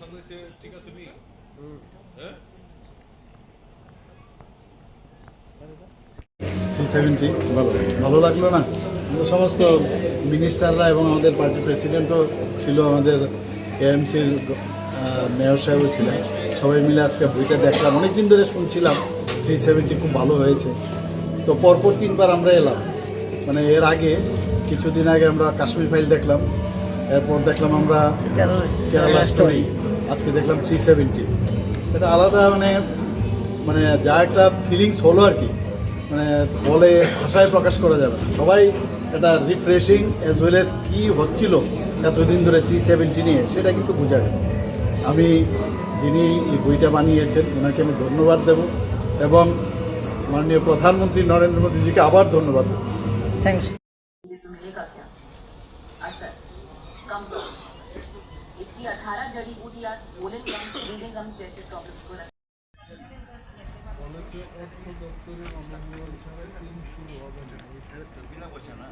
সঙ্গে সে ঠিক আছে নি হ্যাঁ থ্রি সেভেন্টি ভালো ভালো লাগল না? সমস্ত মিনিস্টাররা এবং আমাদের পার্টির প্রেসিডেন্টও ছিল আমাদের এএমসির মেয়র সাহেবও ছিলেন। সবাই মিলে আজকে বইটা দেখলাম। অনেক দিন ধরে শুনছিলাম থ্রি সেভেন্টি খুব ভালো হয়েছে। তো পরপর তিনবার আমরা এলাম। মানে এর আগে কিছুদিন আগে আমরা কাশ্মীর ফাইল দেখলাম। এরপর দেখলাম আমরা কেরালা স্টোরি আজকে দেখলাম থ্রি সেভেন্টি এটা আলাদা মানে মানে যা একটা ফিলিংস হলো আর কি। মানে বলে ভাষায় প্রকাশ করা যাবে সবাই এটা রিফ্রেশিং অ্যাজ ওয়েল এস কী হচ্ছিল এতদিন ধরে থ্রি সেভেন্টি নিয়ে সেটা কিন্তু বোঝা গেল আমি যিনি এই বইটা বানিয়েছেন ওনাকে আমি ধন্যবাদ দেব। এবং মাননীয় প্রধানমন্ত্রী নরেন্দ্র মোদীজিকে আবার ধন্যবাদ দেবো। থ্যাংকস ये तो मिलेगा क्या असर कम इसकी 18 जड़ी बूटियां सोलन गम ब्रीडिंग गम जैसे प्रॉब्लम्स को रख- অর্থ দপ্তরের অনুমোদন ছাড়া তিন শুরু হবে না